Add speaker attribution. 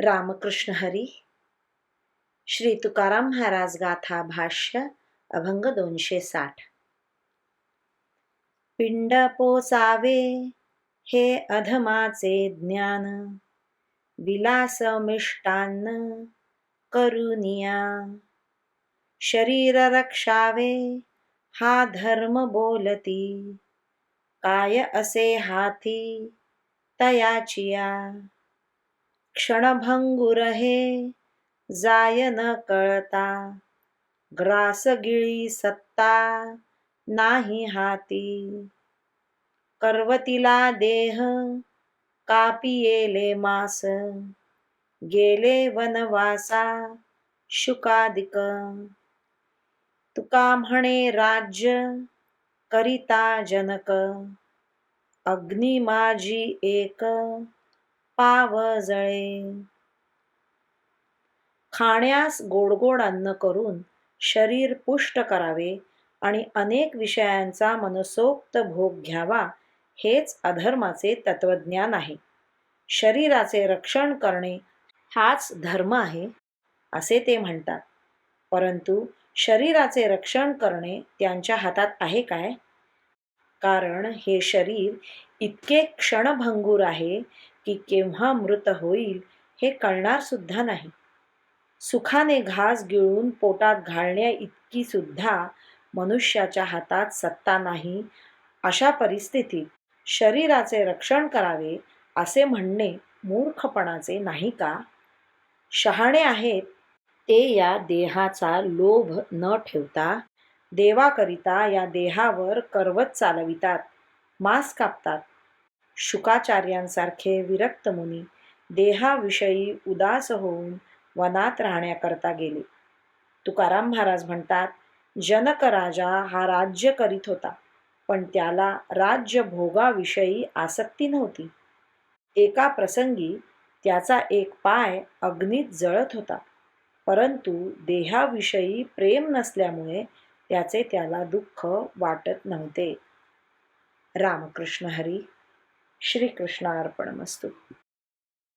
Speaker 1: रामकृष्ण हरी। श्री तुकाराम महाराज गाथा भाष्य अभंग दोनशे साठ। पिंड पोचावे हे अधमाचे ज्ञान विलास मिष्टान्न करुनिया। शरीर रक्षावे हा धर्म बोलती काय असे हाती तयाचिया। क्षणभंगुर हे जाय न कळता ग्रासगिळी सत्ता नाही हाती. करवतीला देह कापियेले मास गेले वनवासा शुकादिक. तुका म्हणे राज्य करिता जनक अग्नी माझी एक पाव जळे खाण्यास गोडगोड अन्न करून शरीर पुष्ट करावे आणि अनेक विषयांचा मनसोक्त भोग घ्यावा हेच अधर्माचे तत्वज्ञान आहे. शरीराचे रक्षण करणे हाच धर्म आहे असे ते म्हणतात. परंतु शरीराचे रक्षण करणे त्यांच्या हातात आहे काय? कारण हे शरीर इतके क्षणभंगूर आहे की केव्हा मृत होईल हे कळणार सुद्धा नाही. सुखाने घास गिळून पोटात घालण्या इतकी सुद्धा मनुष्याच्या हातात सत्ता नाही. अशा परिस्थितीत शरीराचे रक्षण करावे असे म्हणणे मूर्खपणाचे नाही का? शहाणे आहेत ते या देहाचा लोभ न ठेवता देवाकरिता या देहावर करवत चालवितात. मांस कापतात. शुकाचार्यांसारखे विरक्त मुनी देहाविषयी उदास होऊन वनात राहण्याकरता गेले. तुकाराम महाराज म्हणतात जनक राजा हा राज्य करीत होता पण त्याला राज्य भोगाविषयी आसक्ती नव्हती. एका प्रसंगी त्याचा एक पाय अग्नीत जळत होता परंतु देहाविषयी प्रेम नसल्यामुळे त्याचे त्याला दुःख वाटत नव्हते. रामकृष्ण हरी श्रीकृष्णार्पणमस्तू